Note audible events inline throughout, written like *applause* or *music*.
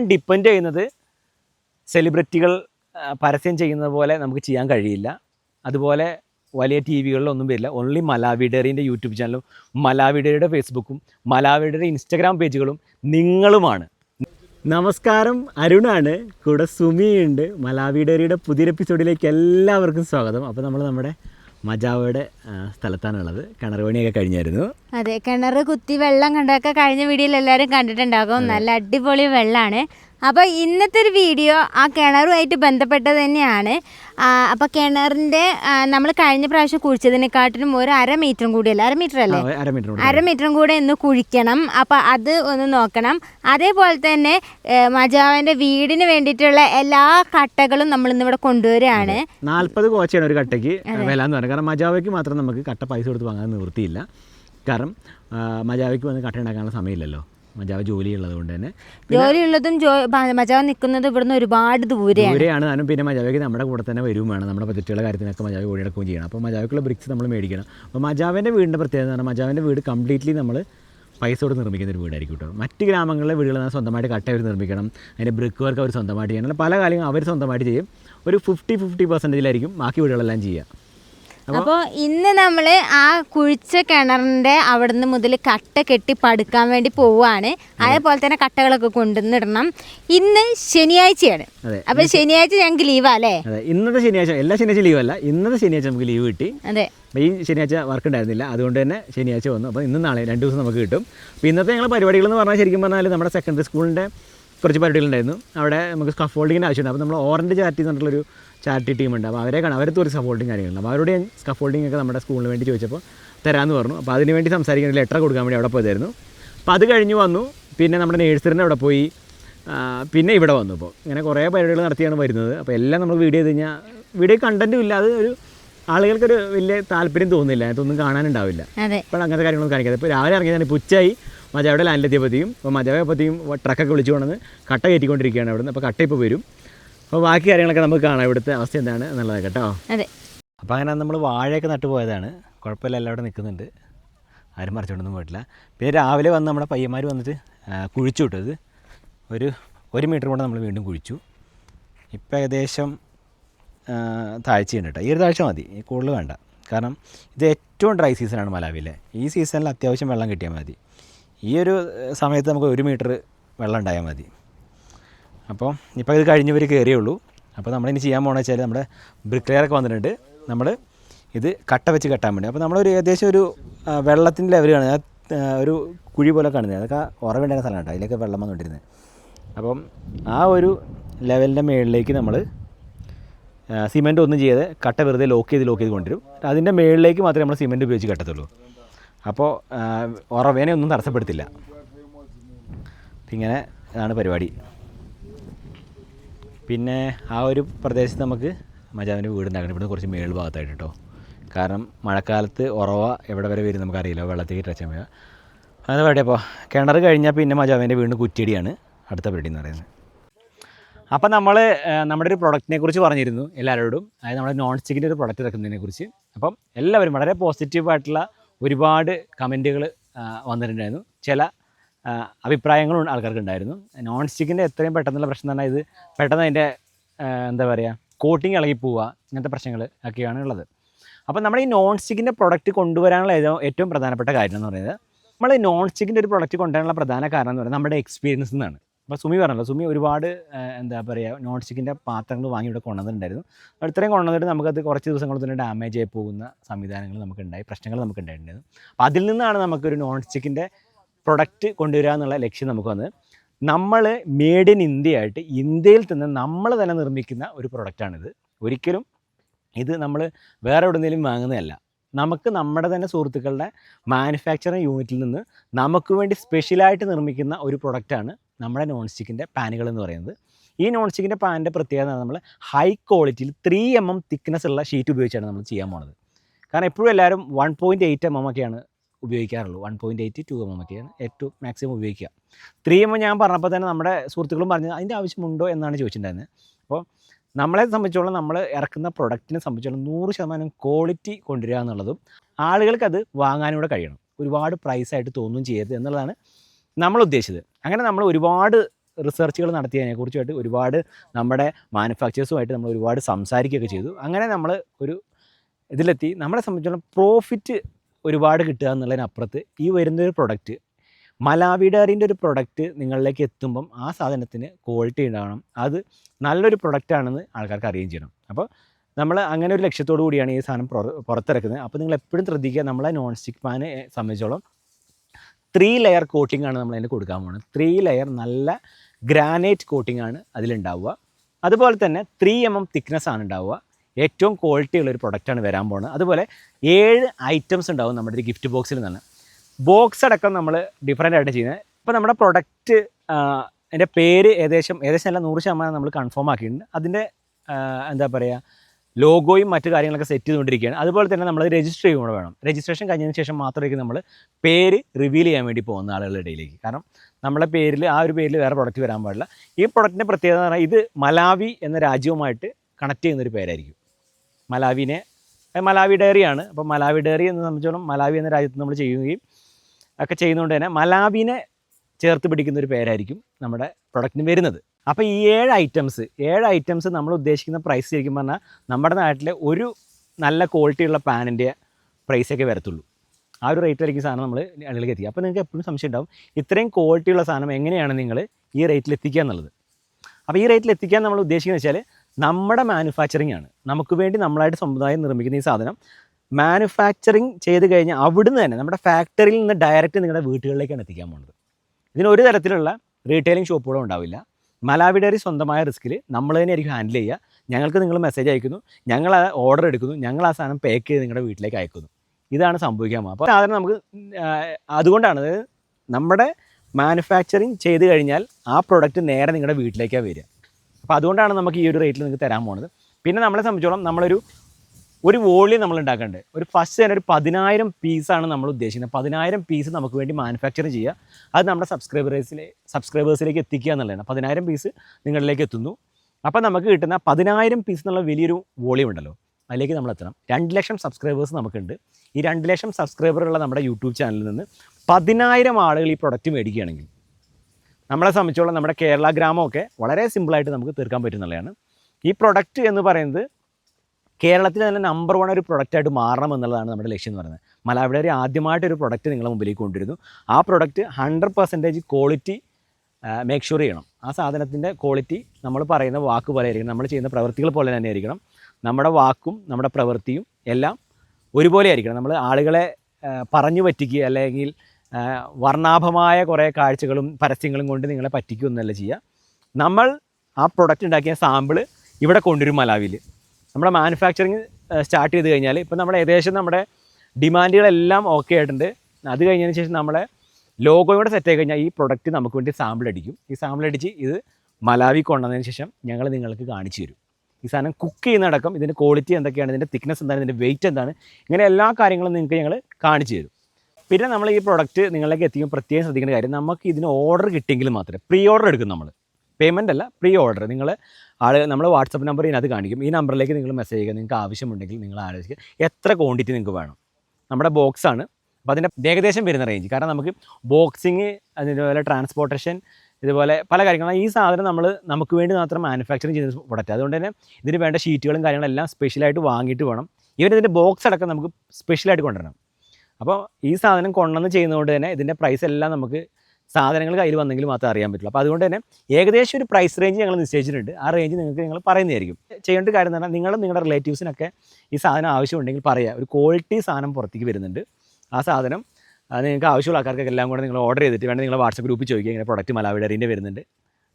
Depend ചെയ്യുന്നത് സെലിബ്രിറ്റികൾ പരസ്യം ചെയ്യുന്നത് പോലെ നമുക്ക് ചെയ്യാൻ കഴിയില്ല. അതുപോലെ വലിയ ടി വികളിലൊന്നും വരില്ല. ഓൺലി മലാവിഡറിന്റെ യൂട്യൂബ് ചാനലും മലാവിഡറിയുടെ ഫേസ്ബുക്കും മലാവിഡറി ഇൻസ്റ്റഗ്രാം പേജുകളും നിങ്ങളുമാണ്. നമസ്കാരം. അരുണാണ്. കൂടെ സുമിയുണ്ട്. മലാവിഡറിയുടെ പുതിയൊരു എപ്പിസോഡിലേക്ക് എല്ലാവർക്കും സ്വാഗതം. അപ്പോൾ നമ്മൾ നമ്മുടെ മജാവയുടെ സ്ഥലത്താണുള്ളത്. കിണർ പണിയൊക്കെ കഴിഞ്ഞായിരുന്നു. അതെ കിണർ കുത്തി വെള്ളം കണ്ടൊക്കെ കഴിഞ്ഞ വീഡിയോയിൽ എല്ലാവരും കണ്ടിട്ടുണ്ടാകും. നല്ല അടിപൊളി വെള്ളമാണ് അപ്പോൾ ഇന്നത്തെ ഒരു വീഡിയോ ആ കിണറുമായിട്ട് ബന്ധപ്പെട്ടത് തന്നെയാണ്. അപ്പോൾ കിണറിന്റെ നമ്മൾ കഴിഞ്ഞ പ്രാവശ്യം കുഴിച്ചതിനെക്കാട്ടിലും ഒരു അര മീറ്ററും കൂടിയല്ല അര മീറ്റർ അല്ലേ? അര മീറ്ററും കൂടെ. ഒന്ന് കുഴിക്കണം. അപ്പോൾ അത് ഒന്ന് നോക്കണം. അതേപോലെ തന്നെ മജാവിന്റെ വീടിന് വേണ്ടിയിട്ടുള്ള എല്ലാ കട്ടകളും നമ്മൾ ഇന്ന് ഇവിടെ കൊണ്ടുവരികയാണ്. നാൽപ്പത് കോച്ചയാണ് ഒരു കട്ടയ്ക്ക് വില എന്ന് പറയുന്നത് കാരണം മജാവയ്ക്ക് മാത്രം നമുക്ക് കട്ട പൈസ കൊടുത്ത് വാങ്ങാൻ നിവൃത്തിയില്ല. കാരണം മജാവയ്ക്ക് വന്ന് കട്ട ഉണ്ടാക്കാനുള്ള സമയമില്ലല്ലോ. മജാവ ജോലി ഉള്ളത് കൊണ്ട് തന്നെ. ജോലിയുള്ളതും മജാവ് നിൽക്കുന്നത് ഇവിടുന്ന് ഒരുപാട് ദൂരെയാണ്. ദൂരെയാണ്. താനും പിന്നെ മജാവയ്ക്ക് നമ്മുടെ കൂടെ തന്നെ വരും വേണം. നമ്മുടെ പദ്ധതിയുള്ള കാര്യത്തിനൊക്കെ മജാവ് കൂടി എടുക്കുകയും ചെയ്യണം. അപ്പോൾ മജാവയ്ക്കുള്ള ബ്രിക്സ് നമ്മൾ മേടിക്കണം. അപ്പോൾ മജാവിന്റെ വീടിന്റെ പ്രത്യേകത എന്ന് പറഞ്ഞാൽ മജാവിന്റെ വീട് കംപ്ലീറ്റ്ലി നമ്മൾ പൈസ കൊടുത്ത് നിർമ്മിക്കുന്ന ഒരു വീടായിരിക്കും കേട്ടോ. മറ്റ് ഗ്രാമങ്ങളിലെ വീടുകൾ നമ്മൾ സ്വന്തമായിട്ട് കട്ട അവർ നിർമ്മിക്കണം. അതിന്റെ ബ്രിക്ക് വർക്ക് അവർ സ്വന്തമായിട്ട് ചെയ്യണം. പല കാര്യങ്ങളും അവർ സ്വന്തമായിട്ട് ചെയ്യും. ഒരു ഫിഫ്റ്റി ഫിഫ്റ്റി പെർസെന്റേജിലായിരിക്കും ബാക്കി വീടുകളെല്ലാം ചെയ്യുക. അപ്പോൾ ഇന്ന് നമ്മൾ ആ കുഴിച്ച കിണറിന്റെ അവിടുന്ന് മുതൽ കട്ട കെട്ടി പടുക്കാൻ വേണ്ടി പോവുകയാണ്. അതേപോലെ തന്നെ കട്ടകളൊക്കെ കൊണ്ടുവന്നിടണം. ഇന്ന് ശനിയാഴ്ചയാണ്. അപ്പൊ ശനിയാഴ്ച ഞങ്ങൾക്ക് ലീവാ അല്ലേ ഇന്നത്തെ ശനിയാഴ്ച എല്ലാ ശനിയാഴ്ച ലീവ് അല്ല ഇന്നത്തെ ശനിയാഴ്ച നമുക്ക് ലീവ് കിട്ടി. അതെ. ഈ ശനിയാഴ്ച വർക്ക് ഉണ്ടായിരുന്നില്ല. അതുകൊണ്ട് തന്നെ ശനിയാഴ്ച വന്നു. അപ്പോൾ ഇന്നും നാളെ രണ്ട് ദിവസം നമുക്ക് കിട്ടും. അപ്പോൾ ഇന്നത്തെ ഞങ്ങളുടെ പരിപാടികൾ എന്ന് പറഞ്ഞാൽ ശരിക്കും പറഞ്ഞാൽ നമ്മുടെ സെക്കൻഡറി സ്കൂളിന്റെ കുറച്ച് പരിപാടികളുണ്ടായിരുന്നു. അവിടെ നമുക്ക് സ്കഫോൾഡിങ്ങിന്റെ ആവശ്യമുണ്ട്. അപ്പോൾ നമ്മൾ ഓറഞ്ച് ചാരിറ്റി എന്ന് പറഞ്ഞിട്ടുള്ളൊരു ചാരിറ്റി ടീമുണ്ട് അപ്പോൾ അവരെ കാണാം. അവരത്ത് ഒരു സ്കഫോൾഡിങ് കാര്യങ്ങളുണ്ട്. അപ്പോൾ അവരോട് ഞാൻ സ്കഫോൾഡിംഗ് ഒക്കെ നമ്മുടെ സ്കൂളിന് വേണ്ടി ചോദിച്ചപ്പോൾ തരാമെന്ന് പറഞ്ഞു. അപ്പോൾ അതിന് വേണ്ടി സംസാരിക്കുന്ന ഒരു ലെറ്റർ കൊടുക്കാൻ വേണ്ടി അവിടെ പോയതായിരുന്നു. അപ്പോൾ അത് കഴിഞ്ഞ് വന്നു. പിന്നെ നമ്മുടെ നേഴ്സറിന്റെ അവിടെ പോയി. പിന്നെ ഇവിടെ വന്നു ഇപ്പോൾ ഇങ്ങനെ കുറേ പരിപാടികൾ നടത്തിയാണ് വരുന്നത്. അപ്പോൾ എല്ലാം നമ്മൾ വീഡിയോ ചെയ്ത് കഴിഞ്ഞാൽ വീഡിയോ കണ്ടന്റും ഇല്ല. അത് ഒരു ആളുകൾക്കൊരു വലിയ താല്പര്യം തോന്നുന്നില്ല. അതൊന്നും കാണാനുണ്ടാവില്ല. അപ്പോൾ അങ്ങനത്തെ കാര്യങ്ങളൊന്നും കാണിക്കാതെ ഇപ്പോൾ രാവിലെ ഇറങ്ങിയതാണ്. ഇപ്പോൾ ഉച്ചയായി. മജാവയുടെ ലാൻഡിലെത്തിയപ്പോഴത്തേക്കും അപ്പോൾ മജാവയപ്പോഴത്തേക്കും ട്രക്കൊക്കെ വിളിച്ചു കൊണ്ടുവന്ന് കട്ട കയറ്റിക്കൊണ്ടിരിക്കുകയാണ് അവിടുന്ന്. അപ്പോൾ കട്ട ഇപ്പോൾ വരും. അപ്പോൾ ബാക്കി കാര്യങ്ങളൊക്കെ നമുക്ക് കാണാം. ഇവിടുത്തെ അവസ്ഥ എന്താണ് എന്നുള്ളത് കേട്ടോ. അതെ. അപ്പോൾ അങ്ങനെ നമ്മൾ വാഴയൊക്കെ നട്ടു പോയതാണ്. കുഴപ്പമില്ല എല്ലാം അവിടെ നിൽക്കുന്നുണ്ട്. ആരും മറിച്ചുകൊണ്ടൊന്നും പോയിട്ടില്ല. പിന്നെ രാവിലെ വന്ന് നമ്മുടെ പയ്യന്മാർ വന്നിട്ട് കുഴിച്ചു വിട്ടത്. ഒരു ഒരു മീറ്റർ കൊണ്ട് നമ്മൾ വീണ്ടും കുഴിച്ചു. ഇപ്പം ഏകദേശം താഴ്ച താഴ്ചയുണ്ട് കേട്ടോ. ഈ ഒരു താഴ്ച മതി. കൂടുതൽ വേണ്ട. കാരണം ഇത് ഏറ്റവും ഡ്രൈ സീസണാണ് മലാവിയിലെ. ഈ സീസണിൽ അത്യാവശ്യം വെള്ളം കിട്ടിയാൽ മതി. ഈ ഒരു സമയത്ത് നമുക്ക് ഒരു മീറ്റർ വെള്ളം ഉണ്ടായാൽ മതി. അപ്പോൾ ഇപ്പോൾ ഇത് കഴിഞ്ഞവർ കയറിയുള്ളൂ അപ്പോൾ നമ്മളിനി ചെയ്യാൻ പോകണമെന്ന് വെച്ചാൽ നമ്മുടെ ബ്രിക്ലെയറൊക്കെ വന്നിട്ടുണ്ട്. നമ്മൾ ഇത് കട്ട വെച്ച് കെട്ടാൻ വേണ്ടി. അപ്പോൾ നമ്മളൊരു ഏകദേശം ഒരു വെള്ളത്തിന്റെ ലെവൽ കാണുന്നത്. ഒരു കുഴി പോലെ കാണുന്നത്. അതൊക്കെ ഉറവുണ്ടായിരുന്ന സ്ഥലമാണ് കേട്ടോ അതിലേക്ക് വെള്ളം വന്നുകൊണ്ടിരുന്നത് അപ്പം ആ ഒരു ലെവലിന്റെ മുകളിലേക്ക് നമ്മൾ സിമെന്റ് ഒന്നും ചെയ്ത് കട്ട വെറുതെ ലോക്ക് ചെയ്ത് ലോക്ക് ചെയ്ത് കൊണ്ടുവരും. അതിന്റെ മുകളിലേക്ക് മാത്രമേ നമ്മൾ സിമെന്റ് ഉപയോഗിച്ച് കെട്ടത്തുള്ളൂ. അപ്പോൾ ഉറവേനെ ഒന്നും തടസ്സപ്പെടുത്തില്ല. ഇങ്ങനെ ആണ് പരിപാടി. പിന്നെ ആ ഒരു പ്രദേശത്ത് നമുക്ക് മജാവിന്റെ വീട് ഉണ്ടാക്കണം. ഇവിടുന്ന് കുറച്ച് മേൾ ഭാഗത്തായിട്ട് കേട്ടോ കാരണം മഴക്കാലത്ത് ഉറവ എവിടെ വരെ വരും നമുക്കറിയില്ല. വെള്ളത്തേക്ക് ടച്ച് ചെയ്യാൻ അത് പരിപാടി അപ്പോൾ കിണർ കഴിഞ്ഞാൽ പിന്നെ മജാവിന്റെ വീടിന് കുറ്റിയടിയാണ് അടുത്ത പരിപാടി എന്ന് പറയുന്നത്. അപ്പം നമ്മൾ നമ്മുടെ ഒരു പ്രൊഡക്റ്റിനെ കുറിച്ച് പറഞ്ഞിരുന്നു എല്ലാവരോടും. അതായത് നമ്മുടെ നോൺ സ്റ്റിക്കിന്റെ ഒരു പ്രൊഡക്റ്റ് ഇറക്കുന്നതിനെ കുറിച്ച്. അപ്പം എല്ലാവരും വളരെ പോസിറ്റീവായിട്ടുള്ള ഒരുപാട് കമന്റുകൾ വന്നിട്ടുണ്ടായിരുന്നു. ചില അഭിപ്രായങ്ങളും ആൾക്കാർക്ക് ഉണ്ടായിരുന്നു നോൺ സ്റ്റിക്കിന്റെ എത്രയും പെട്ടെന്നുള്ള പ്രശ്നം തന്നെ ഇത് പെട്ടെന്ന് അതിന്റെ എന്താ പറയുക കോട്ടിങ് ഇളകി പോവുക ഇങ്ങനത്തെ പ്രശ്നങ്ങൾ ഒക്കെയാണ് ഉള്ളത്. അപ്പോൾ നമ്മൾ ഈ നോൺ സ്റ്റിക്കിന്റെ പ്രൊഡക്റ്റ് കൊണ്ടുവരാനുള്ള ഏറ്റവും പ്രധാനപ്പെട്ട കാര്യം എന്ന് പറയുന്നത് നമ്മൾ നോൺ സ്റ്റിക്കിന്റെ ഒരു പ്രൊഡക്റ്റ് കൊണ്ടുവരാനുള്ള പ്രധാന കാരണം എന്ന് പറയുന്നത് നമ്മുടെ എക്സ്പീരിയൻസ് എന്നാണ് അപ്പോൾ സുമി പറഞ്ഞല്ലോ സുമി ഒരുപാട് എന്താ പറയുക നോൺ സ്റ്റിക്കിന്റെ പാത്രങ്ങൾ വാങ്ങി ഇവിടെ കൊണ്ടുവന്നിട്ടുണ്ടായിരുന്നു. അപ്പോൾ ഇത്രയും കൊണ്ടുവന്നിട്ട് നമുക്കത് കുറച്ച് ദിവസം കൊണ്ട് തന്നെ ഡാമേജ് ആയി പോകുന്ന സംവിധാനങ്ങൾ നമുക്കുണ്ടായി പ്രശ്നങ്ങൾ നമുക്ക് ഉണ്ടായിട്ടുണ്ടായിരുന്നു അപ്പോൾ അതിൽ നിന്നാണ് നമുക്കൊരു നോൺ സ്റ്റിക്കിന്റെ പ്രൊഡക്റ്റ് കൊണ്ടുവരിക എന്നുള്ള ലക്ഷ്യം നമുക്ക് വന്നത്. നമ്മൾ മേഡ് ഇൻ ഇന്ത്യ ആയിട്ട് ഇന്ത്യയിൽ തന്നെ നമ്മൾ തന്നെ നിർമ്മിക്കുന്ന ഒരു പ്രൊഡക്റ്റാണിത് ഒരിക്കലും ഇത് നമ്മൾ വേറെ എവിടെയെങ്കിലും വാങ്ങുന്നതല്ല. നമുക്ക് നമ്മുടെ തന്നെ സുഹൃത്തുക്കളുടെ മാനുഫാക്ചറിങ് യൂണിറ്റിൽ നിന്ന് നമുക്ക് വേണ്ടി സ്പെഷ്യലായിട്ട് നിർമ്മിക്കുന്ന ഒരു പ്രൊഡക്റ്റാണ് നമ്മുടെ നോൺ സ്റ്റിക്കിന്റെ പാനുകൾ എന്ന് പറയുന്നത്. ഈ നോൺ സ്റ്റിക്കിന്റെ പാനിന്റെ പ്രത്യേകത നമ്മൾ ഹൈ ക്വാളിറ്റിയിൽ ത്രീ എം എം തിക്നെസ് ഉള്ള ഷീറ്റ് ഉപയോഗിച്ചാണ് നമ്മൾ ചെയ്യാൻ പോണത്. കാരണം എപ്പോഴും എല്ലാവരും one point eight M M ഒക്കെയാണ് ഉപയോഗിക്കാറുള്ളൂ. One point eight two M M ഒക്കെയാണ് ഏറ്റവും മാക്സിമം ഉപയോഗിക്കുക. ത്രീ എം എം ഞാൻ പറഞ്ഞപ്പോൾ തന്നെ നമ്മുടെ സുഹൃത്തുക്കളും പറഞ്ഞത് അതിന്റെ ആവശ്യമുണ്ടോ എന്നാണ് ചോദിച്ചിട്ടുണ്ടായിരുന്നത്. അപ്പോൾ നമ്മളെ സംബന്ധിച്ചോളം നമ്മൾ ഇറക്കുന്ന പ്രൊഡക്റ്റിനെ സംബന്ധിച്ചോളം നൂറ് ശതമാനം ക്വാളിറ്റി കൊണ്ടുവരിക എന്നുള്ളതും ആളുകൾക്ക് അത് വാങ്ങാനൂടെ കഴിയണം. ഒരുപാട് പ്രൈസായിട്ട് തോന്നുകയും ചെയ്യരുത് എന്നുള്ളതാണ് നമ്മൾ ഉദ്ദേശിച്ചത് അങ്ങനെ നമ്മൾ ഒരുപാട് റിസർച്ചുകൾ നടത്തി അതിനെക്കുറിച്ചായിട്ട് ഒരുപാട് നമ്മുടെ മാനുഫാക്ചേഴ്സുമായിട്ട് നമ്മൾ ഒരുപാട് സംസാരിക്കുകയൊക്കെ ചെയ്തു. അങ്ങനെ നമ്മൾ ഒരു ഇതിലെത്തി. നമ്മളെ സംബന്ധിച്ചിടത്തോളം പ്രോഫിറ്റ് ഒരുപാട് കിട്ടുക എന്നുള്ളതിനപ്പുറത്ത് ഈ വരുന്നൊരു പ്രൊഡക്റ്റ് മലാവിഡറിന്റെ ഒരു പ്രൊഡക്റ്റ് നിങ്ങളിലേക്ക് എത്തുമ്പം ആ സാധനത്തിന് ക്വാളിറ്റി ഉണ്ടാവണം. അത് നല്ലൊരു പ്രൊഡക്റ്റാണെന്ന് ആൾക്കാർക്ക് അറിയുകയും ചെയ്യണം. അപ്പോൾ നമ്മൾ അങ്ങനെ ഒരു ലക്ഷ്യത്തോടു കൂടിയാണ് ഈ സാധനം പുറത്തിറക്കുന്നത്. അപ്പോൾ നിങ്ങൾ എപ്പോഴും ശ്രദ്ധിക്കുക നമ്മളെ നോൺ സ്റ്റിക്ക് പാന് സംബന്ധിച്ചോളം ത്രീ ലെയർ കോട്ടിംഗ് ആണ് നമ്മൾ അതിന് കൊടുക്കാൻ പോകുന്നത് ത്രീ ലെയർ നല്ല ഗ്രാനൈറ്റ് കോട്ടിംഗ് ആണ് അതിലുണ്ടാവുക. അതുപോലെ തന്നെ ത്രീ എം എം തിക്നെസ് ആണ് ഉണ്ടാവുക. ഏറ്റവും ക്വാളിറ്റി ഉള്ളൊരു പ്രൊഡക്റ്റാണ് വരാൻ പോകുന്നത് അതുപോലെ ഏഴ് ഐറ്റംസ് ഉണ്ടാവും നമ്മുടെ ഒരു ഗിഫ്റ്റ് ബോക്സിൽ നിന്ന് ബോക്സ് അടക്കം നമ്മൾ ഡിഫറെന്റ് ആയിട്ട് ചെയ്യുന്നത്. ഇപ്പോൾ നമ്മുടെ പ്രൊഡക്റ്റ് എന്റെ പേര് ഏകദേശം ഏകദേശം അല്ല നൂറ് ശതമാനം നമ്മൾ കൺഫേം ആക്കിയിട്ടുണ്ട്. അതിന്റെ എന്താ പറയുക ലോഗോയും മറ്റു കാര്യങ്ങളൊക്കെ സെറ്റ് ചെയ്തുകൊണ്ടിരിക്കുകയാണ്. അതുപോലെ തന്നെ നമ്മൾ രജിസ്റ്റർ ചെയ്യുമ്പോൾ വേണം. രജിസ്ട്രേഷൻ കഴിഞ്ഞതിന് ശേഷം മാത്രമായിരിക്കും നമ്മൾ പേര് റിവീൽ ചെയ്യാൻ വേണ്ടി പോകുന്ന ആളുകളുടെ ഇടയിലേക്ക്. കാരണം നമ്മുടെ പേരിൽ ആ ഒരു പേരിൽ വേറെ പ്രൊഡക്റ്റ് വരാൻ പാടില്ല. ഈ പ്രൊഡക്റ്റിന്റെ പ്രത്യേകത പറഞ്ഞാൽ ഇത് മലാവി എന്ന രാജ്യവുമായിട്ട് കണക്ട് ചെയ്യുന്നൊരു പേരായിരിക്കും. മലാവിനെ മലാവി ഡയറിയാണ് അപ്പോൾ മലാവി ഡയറി എന്ന് സംബന്ധിച്ചോളം മലാവി എന്ന രാജ്യത്ത് നമ്മൾ ചെയ്യുകയും ഒക്കെ ചെയ്യുന്നതുകൊണ്ട് തന്നെ മലാവിനെ ചേർത്ത് പിടിക്കുന്ന ഒരു പേരായിരിക്കും നമ്മുടെ പ്രൊഡക്റ്റിന് വരുന്നത്. അപ്പോൾ ഈ ഏഴ് ഐറ്റംസ് ഏഴ് ഐറ്റംസ് നമ്മൾ ഉദ്ദേശിക്കുന്ന പ്രൈസ് ശരിക്കും പറഞ്ഞാൽ നമ്മുടെ നാട്ടിലെ ഒരു നല്ല ക്വാളിറ്റിയുള്ള പാനിന്റെ പ്രൈസൊക്കെ വരത്തുള്ളൂ. ആ ഒരു റേറ്റിലായിരിക്കും സാധനം നമ്മൾ ആളുകളിലേക്ക് എത്തിക്കുക അപ്പോൾ നിങ്ങൾക്ക് എപ്പോഴും സംശയം ഉണ്ടാവും ഇത്രയും ക്വാളിറ്റിയുള്ള സാധനം എങ്ങനെയാണ് നിങ്ങൾ ഈ റേറ്റിൽ എത്തിക്കുക എന്നുള്ളത്? അപ്പോൾ ഈ റേറ്റിൽ എത്തിക്കാൻ നമ്മൾ ഉദ്ദേശിക്കുന്നത് വെച്ചാൽ നമ്മുടെ മാനുഫാക്ചറിങ് ആണ്. നമുക്ക് വേണ്ടി നമ്മളായിട്ട് സമുദായം നിർമ്മിക്കുന്ന ഈ സാധനം മാനുഫാക്ചറിങ് ചെയ്ത് കഴിഞ്ഞാൽ അവിടുന്ന് തന്നെ നമ്മുടെ ഫാക്ടറിയിൽ നിന്ന് ഡയറക്റ്റ് നിങ്ങളുടെ വീട്ടുകളിലേക്കാണ് എത്തിക്കാൻ പോകുന്നത്. ഇതിന് ഒരു തരത്തിലുള്ള റീറ്റെയിലിംഗ് ഷോപ്പുകളും ഉണ്ടാവില്ല. മലാവിഡറി സ്വന്തമായ റിസ്കിൽ നമ്മൾ തന്നെ ആയിരിക്കും ഹാൻഡിൽ ചെയ്യുക. ഞങ്ങൾക്ക് നിങ്ങൾ മെസ്സേജ് അയക്കുന്നു. ഞങ്ങൾ ആ ഓർഡർ എടുക്കുന്നു. ഞങ്ങൾ ആ സാധനം പാക്ക് ചെയ്ത് നിങ്ങളുടെ വീട്ടിലേക്ക് അയക്കുന്നു. ഇതാണ് സംഭവിക്കാൻ പോകുന്നത്. അപ്പോൾ സാധനം നമുക്ക് അതുകൊണ്ടാണ് അതായത് നമ്മുടെ മാനുഫാക്ചറിങ് ചെയ്ത് കഴിഞ്ഞാൽ ആ പ്രോഡക്റ്റ് നേരെ നിങ്ങളുടെ വീട്ടിലേക്കാണ് വരിക. അപ്പോൾ അതുകൊണ്ടാണ് നമുക്ക് ഈ ഒരു റേറ്റിൽ നിങ്ങൾക്ക് തരാൻ പോകുന്നത്. പിന്നെ നമ്മളെ സംബന്ധിച്ചോളം നമ്മളൊരു ഒരു വോളിയം നമ്മൾ ഉണ്ടാക്കേണ്ടത്. ഒരു ഫസ്റ്റ് തന്നെ ഒരു പതിനായിരം പീസാണ് നമ്മൾ ഉദ്ദേശിക്കുന്നത്. പതിനായിരം പീസ് നമുക്ക് വേണ്ടി മാനുഫാക്ചർ ചെയ്യുക. അത് നമ്മുടെ സബ്സ്ക്രൈബേഴ്സിലെ സബ്സ്ക്രൈബേഴ്സിലേക്ക് എത്തിക്കുക എന്നുള്ളതാണ്. പതിനായിരം പീസ് നിങ്ങളിലേക്ക് എത്തുന്നു. അപ്പോൾ നമുക്ക് കിട്ടുന്ന പതിനായിരം പീസ് എന്നുള്ള വലിയൊരു വോളിയം ഉണ്ടല്ലോ. അതിലേക്ക് നമ്മൾ എത്തണം. രണ്ട് ലക്ഷം സബ്സ്ക്രൈബേഴ്സ് നമുക്കുണ്ട്. ഈ രണ്ട് ലക്ഷം സബ്സ്ക്രൈബറുള്ള നമ്മുടെ യൂട്യൂബ് ചാനലിൽ നിന്ന് പതിനായിരം ആളുകൾ ഈ പ്രൊഡക്റ്റ് മേടിക്കുകയാണെങ്കിൽ നമ്മളെ സംബന്ധിച്ചോളം നമ്മുടെ കേരള ഗ്രാമമൊക്കെ വളരെ സിമ്പിളായിട്ട് നമുക്ക് തീർക്കാൻ പറ്റുന്നുള്ളതാണ് ഈ പ്രൊഡക്റ്റ് എന്ന് പറയുന്നത് കേരളത്തിൽ തന്നെ നമ്പർ വൺ ഒരു പ്രൊഡക്റ്റായിട്ട് മാറണം എന്നുള്ളതാണ് നമ്മുടെ ലക്ഷ്യം എന്ന് പറയുന്നത്. മലയാളിയുടെ ആദ്യമായിട്ട് ഒരു പ്രൊഡക്റ്റ് നിങ്ങളുടെ മുമ്പിലേക്ക് കൊണ്ടുവരുന്നു. ആ product hundred percentage quality make sure ചെയ്യണം. ആ സാധനത്തിന്റെ ക്വാളിറ്റി നമ്മൾ പറയുന്ന വാക്ക് പോലെ ആയിരിക്കണം. നമ്മൾ ചെയ്യുന്ന പ്രവൃത്തികൾ പോലെ തന്നെ ആയിരിക്കണം. നമ്മുടെ വാക്കും നമ്മുടെ പ്രവൃത്തിയും എല്ലാം ഒരുപോലെ ആയിരിക്കണം. നമ്മൾ ആളുകളെ പറഞ്ഞു പറ്റിക്കുക അല്ലെങ്കിൽ വർണാഭമായ കുറേ കാഴ്ചകളും പരസ്യങ്ങളും കൊണ്ട് നിങ്ങളെ പറ്റിക്കുകയൊന്നുമല്ല ചെയ്യുക. നമ്മൾ ആ പ്രൊഡക്റ്റ് ഉണ്ടാക്കിയ സാമ്പിൾ ഇവിടെ കൊണ്ടുവരും മലാവിൽ നമ്മുടെ മാനുഫാക്ചറിങ് സ്റ്റാർട്ട് ചെയ്ത് കഴിഞ്ഞാൽ ഇപ്പോൾ നമ്മുടെ ഏകദേശം നമ്മുടെ ഡിമാൻഡുകളെല്ലാം ഓക്കെ ആയിട്ടുണ്ട്. അത് കഴിഞ്ഞതിന് ശേഷം നമ്മളെ ലോഗോയും കൂടെ സെറ്റ് ആയി കഴിഞ്ഞാൽ ഈ പ്രൊഡക്റ്റ് നമുക്ക് വേണ്ടി സാമ്പിൾ അടിക്കും. ഈ സാമ്പിൾ അടിച്ച് ഇത് മലാവി കൊണ്ടുവന്നതിന് ശേഷം ഞങ്ങൾ നിങ്ങൾക്ക് കാണിച്ചു തരും. ഈ സാധനം കുക്ക് ചെയ്യുന്നതടക്കം ഇതിന്റെ ക്വാളിറ്റി എന്തൊക്കെയാണ് ഇതിന്റെ തിക്നെസ് എന്താണ് ഇതിന്റെ വെയിറ്റ് എന്താണ് ഇങ്ങനെ എല്ലാ കാര്യങ്ങളും നിങ്ങൾക്ക് ഞങ്ങൾ കാണിച്ചു തരും. പിന്നെ നമ്മൾ ഈ പ്രൊഡക്റ്റ് നിങ്ങളിലേക്ക് എത്തിക്കുമ്പോൾ പ്രത്യേകം ശ്രദ്ധിക്കേണ്ട കാര്യം നമുക്ക് ഇതിന് ഓർഡർ കിട്ടിയെങ്കിൽ മാത്രമേ പ്രീ ഓർഡർ എടുക്കും നമ്മൾ പേയ്മെന്റ് അല്ല പ്രീ ഓർഡർ നിങ്ങൾ ആളുകൾ നമ്മൾ വാട്സപ്പ് നമ്പർ ഇതിനകത്ത് കാണിക്കും. ഈ നമ്പറിലേക്ക് നിങ്ങൾ മെസ്സേജ് ചെയ്യുക. നിങ്ങൾക്ക് ആവശ്യമുണ്ടെങ്കിൽ നിങ്ങൾ ആലോചിക്കുക എത്ര ക്വാണ്ടിറ്റി നിങ്ങൾക്ക് വേണം. നമ്മുടെ ബോക്സാണ് അപ്പോൾ അതിന്റെ ഏകദേശം വരുന്ന റേഞ്ച് കാരണം നമുക്ക് ബോക്സിങ് അതുപോലെ ട്രാൻസ്പോർട്ടേഷൻ ഇതുപോലെ പല കാര്യങ്ങളും. ഈ സാധനം നമ്മൾ നമുക്ക് വേണ്ടി മാത്രം മാനുഫാക്ചറിങ് ചെയ്യുന്ന പ്രൊഡക്റ്റ് അതുകൊണ്ട് തന്നെ ഇതിന് വേണ്ട ഷീറ്റുകളും കാര്യങ്ങളെല്ലാം സ്പെഷ്യലായിട്ട് വാങ്ങിയിട്ട് വേണം. ഈവൻ ഇതിന്റെ ബോക്സ് അടക്കം നമുക്ക് സ്പെഷ്യലായിട്ട് കൊണ്ടുവരണം. അപ്പോൾ ഈ സാധനം കൊണ്ടുവന്ന് ചെയ്യുന്നതുകൊണ്ട് തന്നെ ഇതിന്റെ പ്രൈസ് എല്ലാം നമുക്ക് സാധനങ്ങൾ കയ്യിൽ വന്നെങ്കിൽ മാത്രമേ അറിയാൻ പറ്റുള്ളൂ. അപ്പോൾ അതുകൊണ്ട് തന്നെ ഏകദേശം ഒരു പ്രൈസ് റേഞ്ച് ഞങ്ങൾ നിശ്ചയിച്ചിട്ടുണ്ട്. ആ റേഞ്ച് നിങ്ങൾക്ക് ഞങ്ങൾ പറയുന്നതായിരിക്കും. ചെയ്യേണ്ട കാര്യം എന്ന് പറഞ്ഞാൽ നിങ്ങളും നിങ്ങളുടെ റിലേറ്റീവ്സിനൊക്കെ ഈ സാധനം ആവശ്യമുണ്ടെങ്കിൽ പറയുക ഒരു ക്വാളിറ്റി സാധനം പുറത്തേക്ക് വരുന്നുണ്ട്. ആ സാധനം നിങ്ങൾക്ക് ആവശ്യമുള്ള ആൾക്കാർക്കൊക്കെ എല്ലാം കൂടെ നിങ്ങൾ ഓർഡർ ചെയ്തിട്ട് വേണമെങ്കിൽ നിങ്ങൾ വാട്സപ്പ് ഗ്രൂപ്പിൽ ചോദിക്കുക ഇങ്ങനെ പ്രൊഡക്റ്റ് മലാവിഡറിന്റെ വരുന്നുണ്ട്.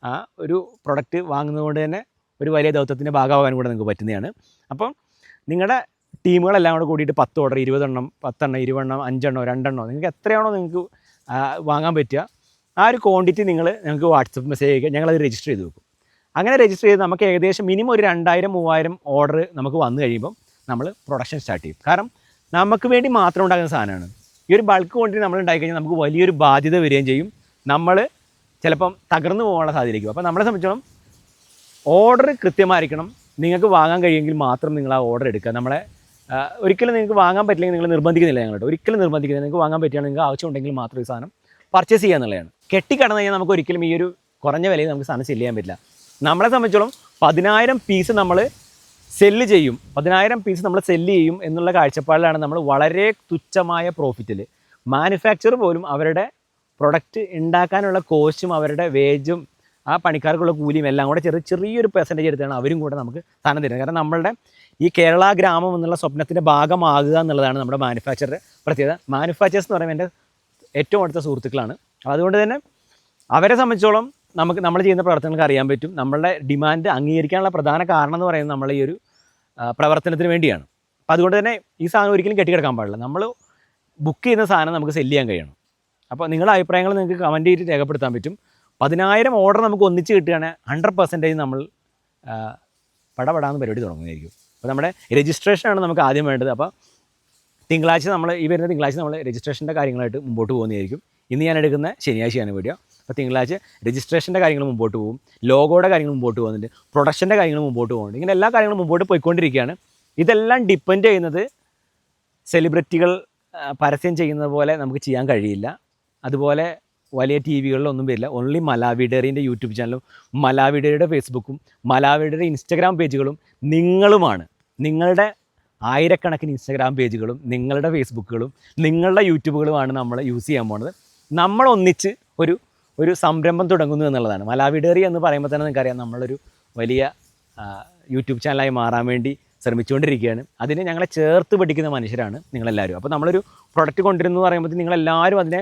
ആ ഒരു പ്രൊഡക്റ്റ് വാങ്ങുന്നതുകൊണ്ട് തന്നെ ഒരു വലിയ ദൗത്യത്തിന്റെ ഭാഗമാകാൻ കൂടെ നിങ്ങൾക്ക് പറ്റുന്നതാണ്. അപ്പം നിങ്ങളുടെ ടീമുകളെല്ലാം കൂടെ കൂടിയിട്ട് പത്ത് ഓർഡർ ഇരുപതെണ്ണം പത്തെണ്ണം ഇരുപതെണ്ണം അഞ്ചെണ്ണോ രണ്ടെണ്ണോ നിങ്ങൾക്ക് എത്രയാണോ നിങ്ങൾക്ക് വാങ്ങാൻ പറ്റുക ആ ഒരു ക്വാണ്ടിറ്റി നിങ്ങൾ ഞങ്ങൾക്ക് വാട്സപ്പ് മെസ്സേജ് അയക്കുക. ഞങ്ങളത് രജിസ്റ്റർ ചെയ്ത് വെക്കും. അങ്ങനെ രജിസ്റ്റർ ചെയ്ത് നമുക്ക് ഏകദേശം മിനിമം ഒരു രണ്ടായിരം മൂവായിരം ഓർഡർ നമുക്ക് വന്നു കഴിയുമ്പം നമ്മൾ പ്രൊഡക്ഷൻ സ്റ്റാർട്ട് ചെയ്യും. കാരണം നമുക്ക് വേണ്ടി മാത്രം ഉണ്ടാക്കുന്ന സാധനമാണ്. ഈ ഒരു ബൾക്ക് ക്വാണ്ടിറ്റി നമ്മൾ ഉണ്ടാക്കി കഴിഞ്ഞാൽ നമുക്ക് വലിയൊരു ബാധ്യത വരികയും ചെയ്യും. നമ്മൾ ചിലപ്പം തകർന്നു പോകാനുള്ള സാധ്യതയായിരിക്കും അപ്പോൾ നമ്മളെ സംബന്ധിച്ചോളം ഓർഡർ കൃത്യമായിരിക്കണം. നിങ്ങൾക്ക് വാങ്ങാൻ കഴിയുമെങ്കിൽ മാത്രം നിങ്ങൾ ആ ഓർഡർ എടുക്കുക. നമ്മളെ ഒരിക്കലും നിങ്ങൾക്ക് വാങ്ങാൻ പറ്റില്ലെങ്കിൽ നിങ്ങൾ നിർബന്ധിക്കുന്നില്ല ഞങ്ങളുടെ. ഒരിക്കലും നിർബന്ധിക്കുന്നില്ല. നിങ്ങൾക്ക് വാങ്ങാൻ പറ്റുകയാണെങ്കിൽ നിങ്ങൾക്ക് ആവശ്യമുണ്ടെങ്കിൽ മാത്രം ഈ സാധനം പർച്ചേസ് ചെയ്യുക എന്നുള്ളതാണ്. കെട്ടിക്കടന്നു കഴിഞ്ഞാൽ നമുക്ക് ഒരിക്കലും ഈ ഒരു കുറഞ്ഞ വിലയിൽ നമുക്ക് സാധനം സെല്ല് ചെയ്യാൻ പറ്റില്ല. നമ്മളെ സംബന്ധിച്ചോളം പതിനായിരം പീസ് നമ്മൾ സെല്ല് ചെയ്യും. പതിനായിരം പീസ് നമ്മൾ സെല്ല് ചെയ്യും എന്നുള്ള കാഴ്ചപ്പാടിലാണ് നമ്മൾ വളരെ തുച്ഛമായ പ്രോഫിറ്റിൽ മാനുഫാക്ചർ പോലും അവരുടെ പ്രൊഡക്റ്റ് ഉണ്ടാക്കാനുള്ള കോസ്റ്റും അവരുടെ വേജും ആ പണിക്കാർക്കുള്ള കൂലിയും എല്ലാം കൂടെ ചെറിയ ചെറിയൊരു പെർസെന്റേജ് എടുത്താണ് അവരും കൂടെ നമുക്ക് സാധനം തരുന്നത്. കാരണം നമ്മളുടെ ഈ കേരള ഗ്രാമം എന്നുള്ള സ്വപ്നത്തിന്റെ ഭാഗമാകുക എന്നുള്ളതാണ് നമ്മുടെ മാനുഫാക്ചറുടെ പ്രത്യേകത. മാനുഫാക്ചേഴ്സ് എന്ന് പറയുമ്പോൾ എന്റെ ഏറ്റവും അടുത്ത സുഹൃത്തുക്കളാണ്. അതുകൊണ്ട് തന്നെ അവരെ സംബന്ധിച്ചോളം നമുക്ക് നമ്മൾ ചെയ്യുന്ന പ്രവർത്തനങ്ങൾക്ക് അറിയാൻ പറ്റും. നമ്മളുടെ ഡിമാൻഡ് അംഗീകരിക്കാനുള്ള പ്രധാന കാരണം എന്ന് പറയുന്നത് നമ്മളെ ഈ ഒരു പ്രവർത്തനത്തിന് വേണ്ടിയാണ്. അപ്പോൾ അതുകൊണ്ട് തന്നെ ഈ സാധനം ഒരിക്കലും കെട്ടിക്കിടക്കാൻ പാടില്ല. നമ്മൾ ബുക്ക് ചെയ്യുന്ന സാധനം നമുക്ക് സെല്ല് ചെയ്യാൻ കഴിയണം. അപ്പോൾ നിങ്ങളുടെ അഭിപ്രായങ്ങൾ നിങ്ങൾക്ക് കമന്റ് ചെയ്തിട്ട് രേഖപ്പെടുത്താൻ പറ്റും. പതിനായിരം ഓർഡർ നമുക്ക് ഒന്നിച്ച് കിട്ടുകയാണെങ്കിൽ ഹൺഡ്രഡ് പെർസെന്റേജ് നമ്മൾ പടപടാന്ന് പരിപാടി തുടങ്ങുന്നതായിരിക്കും. അപ്പോൾ നമ്മുടെ രജിസ്ട്രേഷനാണ് നമുക്ക് ആദ്യം വേണ്ടത്. അപ്പോൾ തിങ്കളാഴ്ച നമ്മൾ ഈ വരുന്ന തിങ്കളാഴ്ച നമ്മൾ രജിസ്ട്രേഷന്റെ കാര്യങ്ങളായിട്ട് മുമ്പോട്ട് പോകുന്നതായിരിക്കും. ഇന്ന് ഞാൻ എടുക്കുന്ന ശനിയാഴ്ചയാണ് വീഡിയോ അപ്പോൾ തിങ്കളാഴ്ച രജിസ്ട്രേഷന്റെ കാര്യങ്ങൾ മുമ്പോട്ട് പോകും ലോഗോയുടെ കാര്യങ്ങൾ മുമ്പോട്ട് പോകുന്നുണ്ട് പ്രൊഡക്ഷന്റെ കാര്യങ്ങൾ മുമ്പോട്ട് പോകുന്നുണ്ട് ഇങ്ങനെ എല്ലാ കാര്യങ്ങളും മുമ്പോട്ട് പോയിക്കൊണ്ടിരിക്കുകയാണ്. ഇതെല്ലാം ഡിപ്പെൻഡ് ചെയ്യുന്നത് സെലിബ്രിറ്റികൾ പരസ്യം ചെയ്യുന്നത് പോലെ നമുക്ക് ചെയ്യാൻ കഴിയില്ല. അതുപോലെ വലിയ ടി വികളിലൊന്നും വരില്ല. ഓൺലി മലാവിഡേറിന്റെ യൂട്യൂബ് ചാനലും മലാവിഡേറിയുടെ ഫേസ്ബുക്കും മലാവിഡേറിയുടെ ഇൻസ്റ്റഗ്രാം പേജുകളും നിങ്ങളുമാണ്. നിങ്ങളുടെ ആയിരക്കണക്കിന് ഇൻസ്റ്റഗ്രാം പേജുകളും നിങ്ങളുടെ ഫേസ്ബുക്കുകളും നിങ്ങളുടെ യൂട്യൂബുകളുമാണ് നമ്മൾ യൂസ് ചെയ്യാൻ പോകുന്നത് നമ്മൾ ഒന്നിച്ച് ഒരു ഒരു സംരംഭം തുടങ്ങുന്നു എന്നുള്ളതാണ്. മലാവിഡേറി എന്ന് പറയുമ്പോൾ തന്നെ നിങ്ങൾക്കറിയാം നമ്മളൊരു വലിയ യൂട്യൂബ് ചാനലായി മാറാൻ വേണ്ടി ശ്രമിച്ചുകൊണ്ടിരിക്കുകയാണ്. അതിന് ഞങ്ങളെ ചേർത്ത് പഠിക്കുന്ന മനുഷ്യരാണ് നിങ്ങളെല്ലാവരും. അപ്പോൾ നമ്മളൊരു പ്രൊഡക്റ്റ് കൊണ്ടുവരുന്നു എന്ന് പറയുമ്പോൾ നിങ്ങളെല്ലാവരും അതിനെ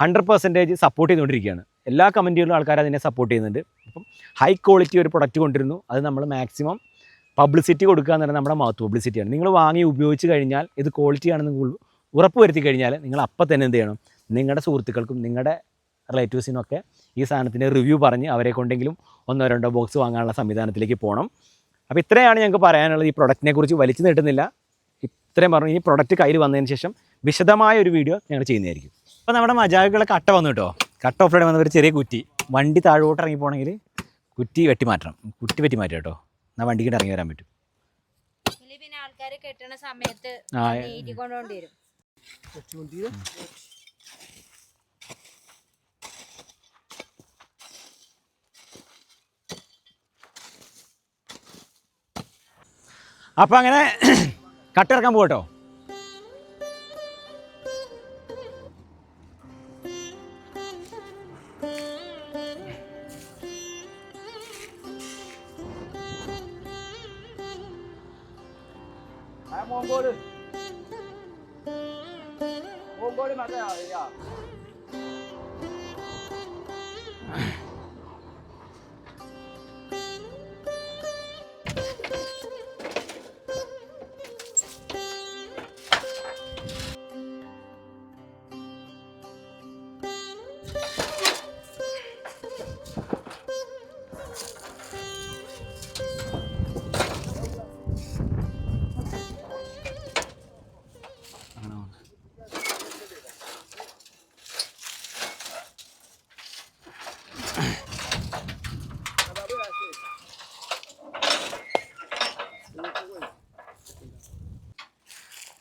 ഹൺഡ്രഡ് പെർസെന്റേജ് സപ്പോർട്ട് ചെയ്തുകൊണ്ടിരിക്കുകയാണ്. എല്ലാ കമന്റുകളിലും ആൾക്കാർ അതിനെ സപ്പോർട്ട് ചെയ്യുന്നുണ്ട്. അപ്പം ഹൈ ക്വാളിറ്റി ഒരു പ്രൊഡക്റ്റ് കൊണ്ടുവരുന്നു. അത് നമ്മൾ മാക്സിമം പബ്ലിസിറ്റി കൊടുക്കുക എന്ന് പറഞ്ഞാൽ നമ്മുടെ മൗത്ത് പബ്ലിസിറ്റിയാണ് നിങ്ങൾ വാങ്ങി ഉപയോഗിച്ച് കഴിഞ്ഞാൽ ഇത് ക്വാളിറ്റി ആണെന്ന് ഉറപ്പ് വരുത്തി കഴിഞ്ഞാൽ നിങ്ങൾ അപ്പം തന്നെ എന്ത് ചെയ്യണം? നിങ്ങളുടെ സുഹൃത്തുക്കൾക്കും നിങ്ങളുടെ റിലേറ്റീവ്സിനൊക്കെ ഈ സാധനത്തിന്റെ റിവ്യൂ പറഞ്ഞ് അവരെ കൊണ്ടെങ്കിലും ഒന്നോ രണ്ടോ ബോക്സ് വാങ്ങാനുള്ള സംവിധാനത്തിലേക്ക് പോകണം അപ്പോൾ ഇത്രയാണ് ഞങ്ങൾക്ക് പറയാനുള്ളത്. ഈ പ്രൊഡക്റ്റിനെ കുറിച്ച് വലിച്ചു നീട്ടുന്നില്ല. ഇത്രയും പറഞ്ഞു. ഈ പ്രൊഡക്റ്റ് കയ്യിൽ വന്നതിന് ശേഷം വിശദമായ ഒരു വീഡിയോ ഞങ്ങൾ ചെയ്യുന്നതായിരിക്കും. അപ്പോൾ നമ്മുടെ മജാകുകളെ കട്ട വന്നു കേട്ടോ. കട്ട ഓഫ് വന്ന ഒരു ചെറിയ കുറ്റി. വണ്ടി താഴോട്ട് ഇറങ്ങി പോകണമെങ്കിൽ കുറ്റി വെട്ടി മാറ്റണം. കുറ്റി വെട്ടി മാറ്റുക കേട്ടോ. എന്നാൽ വണ്ടിക്കിട്ട് ഇറങ്ങി വരാൻ പറ്റും. പിന്നെ ആൾക്കാർ കെട്ടണ സമയത്ത് ആ, കൊണ്ടുകൊണ്ടി വരും അപ്പോൾ അങ്ങനെ *clears throat* കട്ടിറക്കാൻ പോകട്ടോ.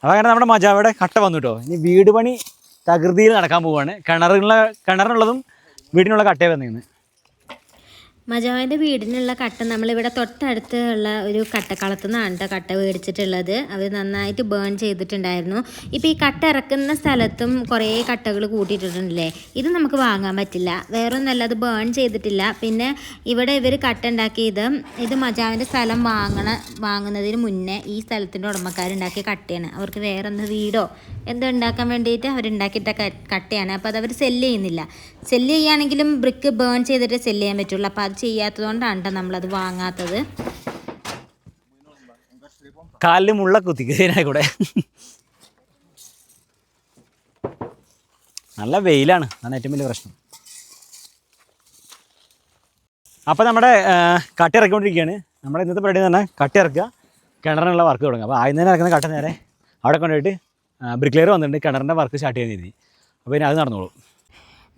അപ്പോൾ അങ്ങനെ നമ്മുടെ മജാവയുടെ കട്ട വന്നു കേട്ടോ ഇനി വീട് പണി തകൃതിയിൽ നടക്കാൻ പോവുകയാണ് കിണറുള്ള കിണറിനുള്ളതും വീടിനുള്ള കട്ടയെ വന്നിരുന്നു മജാവിന്റെ വീടിനുള്ള കട്ട നമ്മളിവിടെ തൊട്ടടുത്ത് ഉള്ള ഒരു കട്ടക്കളത്തു നിന്നാണ് കേട്ടോ കട്ട മേടിച്ചിട്ടുള്ളത്. അവർ നന്നായിട്ട് ബേൺ ചെയ്തിട്ടുണ്ടായിരുന്നു. ഇപ്പോൾ ഈ കട്ട ഇറക്കുന്ന സ്ഥലത്തും കുറേ കട്ടകൾ കൂട്ടിയിട്ടുണ്ടല്ലേ? ഇത് നമുക്ക് വാങ്ങാൻ പറ്റില്ല. വേറൊന്നല്ല അത് ബേൺ ചെയ്തിട്ടില്ല. പിന്നെ ഇവിടെ ഇവർ കട്ട ഉണ്ടാക്കിയത് ഇത് മജാവിന്റെ സ്ഥലം വാങ്ങണ വാങ്ങുന്നതിന് മുന്നേ ഈ സ്ഥലത്തിന്റെ ഉടമക്കാരുണ്ടാക്കിയ കട്ടയാണ്. അവർക്ക് വേറെ ഒന്ന് വീടോ എന്തോ ഉണ്ടാക്കാൻ വേണ്ടിയിട്ട് അവരുണ്ടാക്കിയിട്ട കട്ടയാണ്. അപ്പോൾ അത് അവർ സെല്ല് ചെയ്യുന്നില്ല. സെല്ല് ചെയ്യുകയാണെങ്കിലും ബ്രിക്ക് ബേൺ ചെയ്തിട്ട് സെല്ല് ചെയ്യാൻ പറ്റുള്ളൂ. അപ്പോൾ അത് ചെയ്യാത്തതുകൊണ്ടാണ് കേട്ടോ നമ്മളത് വാങ്ങാത്തത്. കാലിൽ മുള്ള കുത്തിക്കൂടെ കൂടെ. നല്ല വെയിലാണ്. അതാണ് ഏറ്റവും വലിയ പ്രശ്നം. അപ്പോൾ നമ്മുടെ കട്ടി ഇറക്കിക്കൊണ്ടിരിക്കുകയാണ്. നമ്മുടെ ഇന്നത്തെ പരിപാടി പറഞ്ഞാൽ കട്ട ഇറക്കുക കിണറിനുള്ള വർക്ക് തുടങ്ങുക. അപ്പോൾ ആദ്യം തന്നെ ഇറക്കുന്ന കട്ട നേരെ അവിടെ കൊണ്ടുപോയിട്ട് ബ്രിക്ലെയർ വന്നിട്ടുണ്ട്. കിണറിന്റെ വർക്ക് സ്റ്റാർട്ട് ചെയ്യാൻ കരുതി അപ്പോൾ ഇനി അത് നടന്നോളൂ.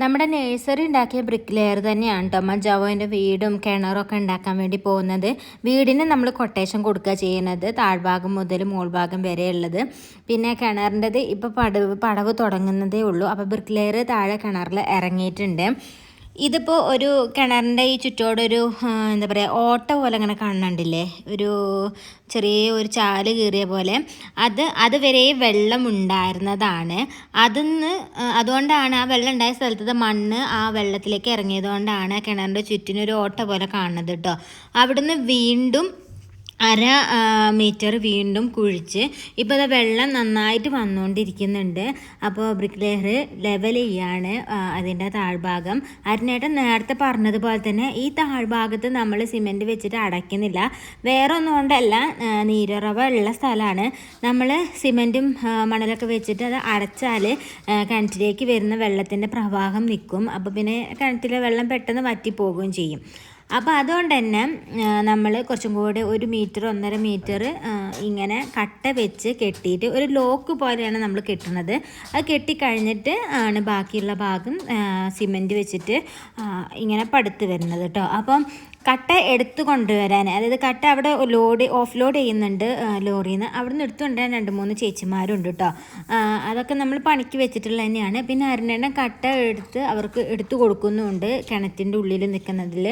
നമ്മുടെ നേഴ്സറി ഉണ്ടാക്കിയ ബ്രിക്ക് ലെയർ തന്നെയാണ് കേട്ടോ മജാവോന്റെ വീടും കിണറും ഒക്കെ ഉണ്ടാക്കാൻ വേണ്ടി പോകുന്നത്. വീടിന് നമ്മൾ കൊട്ടേഷൻ കൊടുക്കുക ചെയ്യുന്നത്. താഴ്ഭാഗം മുതൽ മുകൾഭാഗം വരെ ഉള്ളത് പിന്നെ കിണറിന്റെത് ഇപ്പോൾ പടവ് പടവ് തുടങ്ങുന്നതേ ഉള്ളൂ. അപ്പോൾ ബ്രിക്ക് ലെയർ താഴെ കിണറിൽ ഇറങ്ങിയിട്ടുണ്ട്. ഇതിപ്പോൾ ഒരു കിണറിന്റെ ഈ ചുറ്റോടൊരു എന്താ പറയുക ഓട്ട പോലെ അങ്ങനെ കാണുന്നുണ്ടില്ലേ ഒരു ചെറിയ ഒരു ചാൽ കീറിയ പോലെ. അത് അതുവരെ വെള്ളം ഉണ്ടായിരുന്നതാണ് അതിന്ന് അതുകൊണ്ടാണ് ആ വെള്ളം ഉണ്ടായ സ്ഥലത്തത്തെ മണ്ണ് ആ വെള്ളത്തിലേക്ക് ഇറങ്ങിയത് കൊണ്ടാണ് കിണറിന്റെ ചുറ്റിനൊരു ഓട്ട പോലെ കാണുന്നത് കേട്ടോ അവിടുന്ന് വീണ്ടും അര മീറ്റർ വീണ്ടും കുഴിച്ച് ഇപ്പോൾ ഇത് വെള്ളം നന്നായിട്ട് വന്നുകൊണ്ടിരിക്കുന്നുണ്ട് അപ്പോൾ ബ്രിക്ക് ലെയർ ലെവൽ ചെയ്യാണ് അതിന്റെ താഴ്ഭാഗം. അരുണേട്ടൻ നേരത്തെ പറഞ്ഞതുപോലെ തന്നെ ഈ താഴ്ഭാഗത്ത് നമ്മൾ സിമെന്റ് വെച്ചിട്ട് അടയ്ക്കുന്നില്ല. വേറെ ഒന്നും കൊണ്ടല്ല നീരുറവ ഉള്ള സ്ഥലമാണ്. നമ്മൾ സിമെന്റും മണലൊക്കെ വെച്ചിട്ട് അത് അടച്ചാൽ കിണറ്റിലേക്ക് വരുന്ന വെള്ളത്തിന്റെ പ്രവാഹം നിൽക്കും. അപ്പോൾ പിന്നെ കിണറ്റിലെ വെള്ളം പെട്ടെന്ന് വറ്റിപ്പോകുകയും ചെയ്യും. അപ്പോൾ അതുകൊണ്ട് തന്നെ നമ്മൾ കുറച്ചും കൂടി ഒരു മീറ്റർ ഒന്നര മീറ്റർ ഇങ്ങനെ കട്ട വെച്ച് കെട്ടിയിട്ട് ഒരു ലോക്ക് പോലെയാണ് നമ്മൾ കെട്ടുന്നത് അത് കെട്ടിക്കഴിഞ്ഞിട്ട് ആണ് ബാക്കിയുള്ള ഭാഗം സിമെന്റ് വെച്ചിട്ട് ഇങ്ങനെ പടുത്ത് വരുന്നത് കേട്ടോ അപ്പം കട്ട എടുത്തു കൊണ്ടുവരാൻ. അതായത് കട്ട അവിടെ ലോഡ് ഓഫ് ലോഡ് ചെയ്യുന്നുണ്ട് ലോറിയിൽ നിന്ന് അവിടെ നിന്ന് എടുത്തു കൊണ്ടുവരാൻ രണ്ട് മൂന്ന് ചേച്ചിമാരുണ്ട് കേട്ടോ അതൊക്കെ നമ്മൾ പണിക്ക് വെച്ചിട്ടുള്ള തന്നെയാണ്. പിന്നെ അരുണേണ്ണ കട്ട എടുത്ത് അവർക്ക് എടുത്തു കൊടുക്കുന്നുമുണ്ട് കിണറ്റിന്റെ ഉള്ളിൽ നിൽക്കുന്നതിൽ.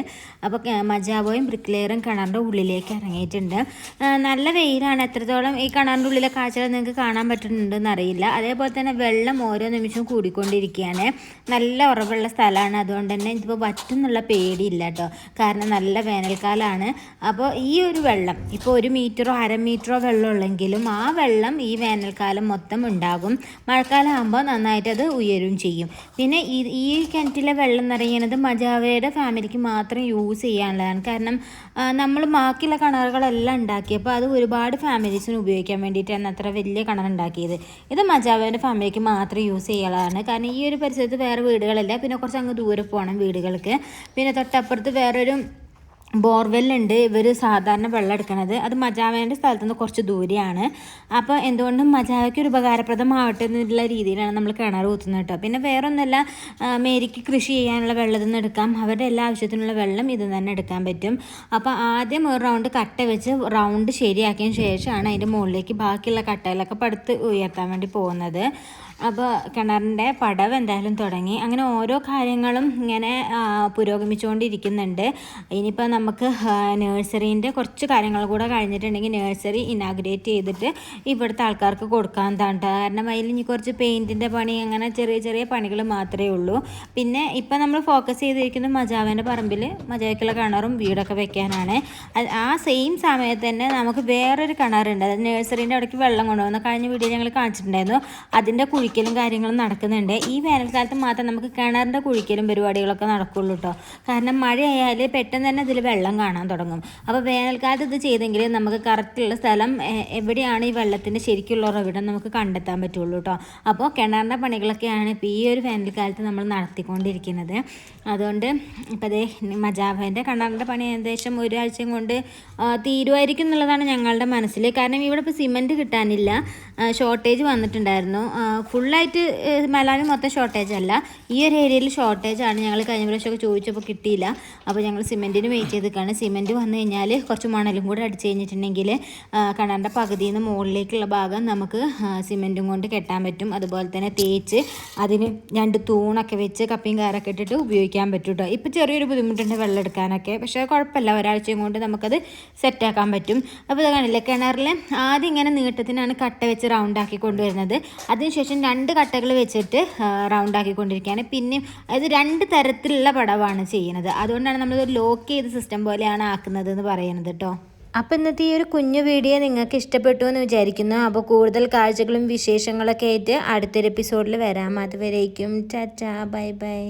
അപ്പോൾ മജാവോയും ബ്രിക്ലെയറും കിണറിന്റെ ഉള്ളിലേക്ക് ഇറങ്ങിയിട്ടുണ്ട്. നല്ല വെയിലാണ്. എത്രത്തോളം ഈ കിണറിന്റെ ഉള്ളിലെ കാഴ്ചകൾ നിങ്ങൾക്ക് കാണാൻ പറ്റുന്നുണ്ടെന്ന് അറിയില്ല. അതേപോലെ തന്നെ വെള്ളം ഓരോ നിമിഷവും കൂടിക്കൊണ്ടിരിക്കുകയാണ്. നല്ല ഉറവുള്ള സ്ഥലമാണ്. അതുകൊണ്ട് തന്നെ ഇതിപ്പോൾ പറ്റുന്നുള്ള പേടിയില്ല കേട്ടോ കാരണം നല്ല വേനൽക്കാലമാണ് അപ്പോൾ ഈ ഒരു വെള്ളം ഇപ്പോൾ ഒരു മീറ്ററോ അര മീറ്ററോ വെള്ളം ഉള്ളെങ്കിലും ആ വെള്ളം ഈ വേനൽക്കാലം മൊത്തം ഉണ്ടാകും. മഴക്കാലം ആകുമ്പോൾ നന്നായിട്ട് അത് ഉയരും ചെയ്യും. പിന്നെ ഈ ഈ കിണറ്റിലെ വെള്ളം എന്ന് പറയുന്നത് മജാവയുടെ ഫാമിലിക്ക് മാത്രം യൂസ് ചെയ്യാനുള്ളതാണ്. കാരണം നമ്മൾ ബാക്കിയുള്ള കിണറുകളെല്ലാം ഉണ്ടാക്കിയപ്പോൾ അത് ഒരുപാട് ഫാമിലീസിന് ഉപയോഗിക്കാൻ വേണ്ടിയിട്ടാണ് അത്ര വലിയ കിണർ ഉണ്ടാക്കിയത്. ഇത് മജാവയുടെ ഫാമിലിക്ക് മാത്രം യൂസ് ചെയ്യാനുള്ളതാണ്. കാരണം ഈ ഒരു പരിസരത്ത് വേറെ വീടുകളില്ല. പിന്നെ കുറച്ച് അങ്ങ് ദൂരെ പോകണം വീടുകൾക്ക്. പിന്നെ തൊട്ടപ്പുറത്ത് വേറൊരു ബോർവെല്ലുണ്ട്. ഇവർ സാധാരണ വെള്ളം എടുക്കണത്. അത് മജാവേന്റെ സ്ഥലത്തു നിന്ന് കുറച്ച് ദൂരെയാണ്. അപ്പോൾ എന്തുകൊണ്ടും മജാവയ്ക്ക് ഒരു ഉപകാരപ്രദമാവട്ടെ എന്നുള്ള രീതിയിലാണ് നമ്മൾ കിണർ കുത്തുന്നത് കേട്ടോ. പിന്നെ വേറെ മേരിക്ക് കൃഷി ചെയ്യാനുള്ള വെള്ളത്തിൽ നിന്ന് എടുക്കാം. അവരുടെ എല്ലാ ആവശ്യത്തിനുള്ള വെള്ളം ഇത് തന്നെ എടുക്കാൻ പറ്റും. അപ്പോൾ ആദ്യം ഒരു റൗണ്ട് കട്ട വെച്ച് റൗണ്ട് ശരിയാക്കിയതിന് ശേഷമാണ് അതിന്റെ മുകളിലേക്ക് ബാക്കിയുള്ള കട്ടകളൊക്കെ പടുത്ത് ഉയർത്താൻ വേണ്ടി പോകുന്നത്. അപ്പോൾ കിണറിന്റെ പടവ് എന്തായാലും തുടങ്ങി. അങ്ങനെ ഓരോ കാര്യങ്ങളും ഇങ്ങനെ പുരോഗമിച്ചുകൊണ്ടിരിക്കുന്നുണ്ട്. ഇനിയിപ്പോൾ നമുക്ക് നേഴ്സറീന്റെ കുറച്ച് കാര്യങ്ങൾ കൂടെ കഴിഞ്ഞിട്ടുണ്ടെങ്കിൽ നേഴ്സറി ഇനാഗ്രേറ്റ് ചെയ്തിട്ട് ഇവിടുത്തെ ആൾക്കാർക്ക് കൊടുക്കാൻ താണ്ട കാരണം അതിൽ ഇനി കുറച്ച് പെയിന്റിന്റെ പണി അങ്ങനെ ചെറിയ ചെറിയ പണികൾ മാത്രമേ ഉള്ളൂ. പിന്നെ ഇപ്പം നമ്മൾ ഫോക്കസ് ചെയ്തിരിക്കുന്നത് മജാവേന്റെ പറമ്പിൽ മജാവയ്ക്കുള്ള കിണറും വീടൊക്കെ വെക്കാനാണ്. ആ സെയിം സമയത്ത് തന്നെ നമുക്ക് വേറൊരു കിണറുണ്ട്. അത് നേഴ്സറീന്റെ അവിടേക്ക് വെള്ളം കൊണ്ടുവന്ന കഴിഞ്ഞ വീഡിയോ ഞങ്ങൾ കാണിച്ചിട്ടുണ്ടായിരുന്നു. അതിന്റെ കുഴിക്കലും കാര്യങ്ങളും നടക്കുന്നുണ്ട്. ഈ വേനൽക്കാലത്ത് മാത്രം നമുക്ക് കിണറിന്റെ കുഴിക്കലും പരിപാടികളൊക്കെ നടക്കുള്ളൂ കേട്ടോ കാരണം മഴയായാൽ പെട്ടെന്ന് തന്നെ ഇതിൽ വെള്ളം കാണാൻ തുടങ്ങും. അപ്പോൾ വേനൽക്കാലത്ത് ഇത് ചെയ്തെങ്കിൽ നമുക്ക് കറക്റ്റുള്ള സ്ഥലം എവിടെയാണ് ഈ വെള്ളത്തിന്റെ ശരിക്കുള്ള ഉറവിടം നമുക്ക് കണ്ടെത്താൻ പറ്റുള്ളൂ കേട്ടോ അപ്പോൾ കിണറിന്റെ പണികളൊക്കെയാണ് ഇപ്പോൾ ഈ ഒരു വേനൽക്കാലത്ത് നമ്മൾ നടത്തിക്കൊണ്ടിരിക്കുന്നത്. അതുകൊണ്ട് ഇപ്പോൾ അതേ മജാഫേന്റെ കിണറിന്റെ പണി ഏകദേശം ഒരാഴ്ചയും കൊണ്ട് തീരുമായിരിക്കും എന്നുള്ളതാണ് ഞങ്ങളുടെ മനസ്സിൽ കാരണം ഇവിടെ ഇപ്പോൾ സിമന്റ് കിട്ടാനില്ല. ഷോർട്ടേജ് വന്നിട്ടുണ്ടായിരുന്നു. ആ, ഫുള്ളായിട്ട് മലാമി മൊത്തം ഷോർട്ടേജ് അല്ല. ഈ ഒരു ഏരിയയിൽ ഷോർട്ടേജ് ആണ്. ഞങ്ങൾ കഴിഞ്ഞ പ്രാവശ്യമൊക്കെ ചോദിച്ചപ്പോൾ കിട്ടിയില്ല. അപ്പോൾ ഞങ്ങൾ സിമെന്റിന് വെയിറ്റ് ചെയ്ത് നിൽക്കുകയാണ് സിമെന്റ് വന്നു കഴിഞ്ഞാൽ കുറച്ച് മണലും കൂടെ അടിച്ച് കഴിഞ്ഞിട്ടുണ്ടെങ്കിൽ കണ്ണാന്റെ പകുതിയിൽ നിന്ന് മുകളിലേക്കുള്ള ഭാഗം നമുക്ക് സിമെന്റും കൊണ്ട് കെട്ടാൻ പറ്റും. അതുപോലെ തന്നെ തേച്ച് അതിന് രണ്ട് തൂണൊക്കെ വെച്ച് കപ്പിയും കാറൊക്കെ ഇട്ടിട്ട് ഉപയോഗിക്കാൻ പറ്റും കേട്ടോ ഇപ്പോൾ ചെറിയൊരു ബുദ്ധിമുട്ടുണ്ട് വെള്ളം എടുക്കാനൊക്കെ. പക്ഷേ കുഴപ്പമില്ല. ഒരാഴ്ചയും കൊണ്ട് നമുക്കത് സെറ്റാക്കാൻ പറ്റും. അപ്പോൾ ഇത് കാണില്ല കിണറിൽ ആദ്യം ഇങ്ങനെ നീട്ടത്തിനാണ് കട്ട വെച്ച് റൗണ്ടാക്കി കൊണ്ടുവരുന്നത്. അതിനുശേഷം രണ്ട് കട്ടകൾ വെച്ചിട്ട് റൗണ്ട് ആക്കിക്കൊണ്ടിരിക്കുകയാണ്. പിന്നെയും അതായത് രണ്ട് തരത്തിലുള്ള പടവാണ് ചെയ്യുന്നത്. അതുകൊണ്ടാണ് നമ്മൾ ലോക്ക് ചെയ്ത സിസ്റ്റം പോലെയാണ് ആക്കുന്നത് എന്ന് പറയുന്നത് കേട്ടോ. അപ്പോൾ ഇന്നത്തെ ഈ ഒരു കുഞ്ഞു വീഡിയോ നിങ്ങൾക്ക് ഇഷ്ടപ്പെട്ടു എന്ന് വിചാരിക്കുന്നു. അപ്പോൾ കൂടുതൽ കാഴ്ചകളും വിശേഷങ്ങളൊക്കെ ആയിട്ട് അടുത്തൊരു എപ്പിസോഡിൽ വരാം. അതുവരേക്കും ടാറ്റാ ബൈ ബൈ.